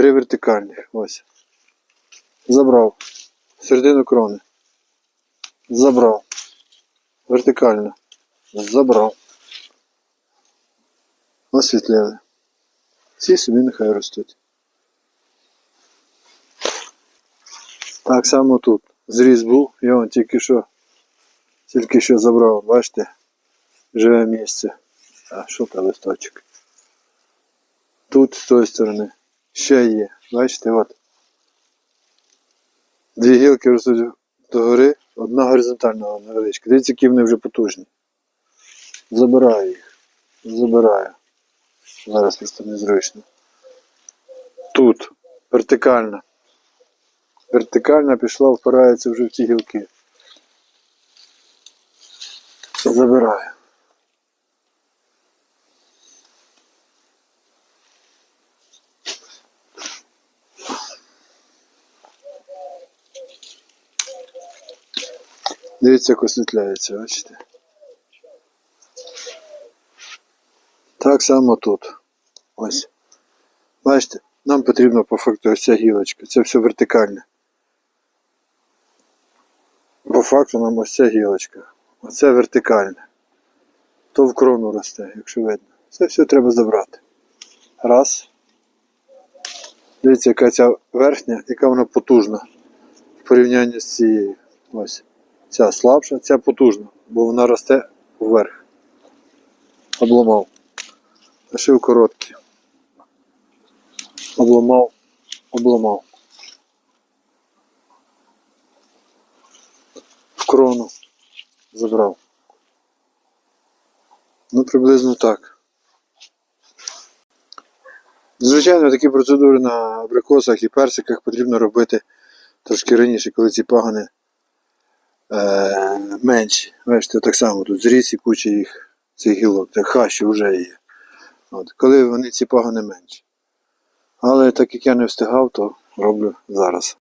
Три вертикальних. Ось. Забрав. Середину крони. Забрав. Вертикально. Забрав. Освітлили. Ці собі нехай ростуть. Так само тут. Зріз був, я вон тільки що тільки що забрав, бачите, живе місце. А що там листочок? Тут з тої сторони ще є. Бачите, от. Дві гілки ростуть догори, одна горизонтальна невеличка. Дивіться, які вони вже потужні. Забираю їх. Забираю. Зараз просто незручно. Тут вертикальна. Вертикальна пішла, впирається вже в ті гілки. Забираю. Дивіться, як освітляється, бачите? Так само тут. Ось. Бачите, нам потрібно по факту ось ця гілочка. Це все вертикальне. По факту нам ось ця гілочка. Оце вертикальне. То в крону росте, якщо видно. Це все треба забрати. Раз. Дивіться, яка ця верхня, яка вона потужна в порівнянні з цією. Ось. Ця слабша, ця потужна, бо вона росте вверх. Обламав. Лишив короткі. Обламав, обламав. В крону забрав. Ну, приблизно так. Звичайно, такі процедури на абрикосах і персиках потрібно робити трошки раніше, коли ці пагани е, менші. Бачите, так само тут зріс і куча їх цих гілок, так хащі вже є. От, коли вони ці пагани менші. Але так як я не встигав, то роблю зараз.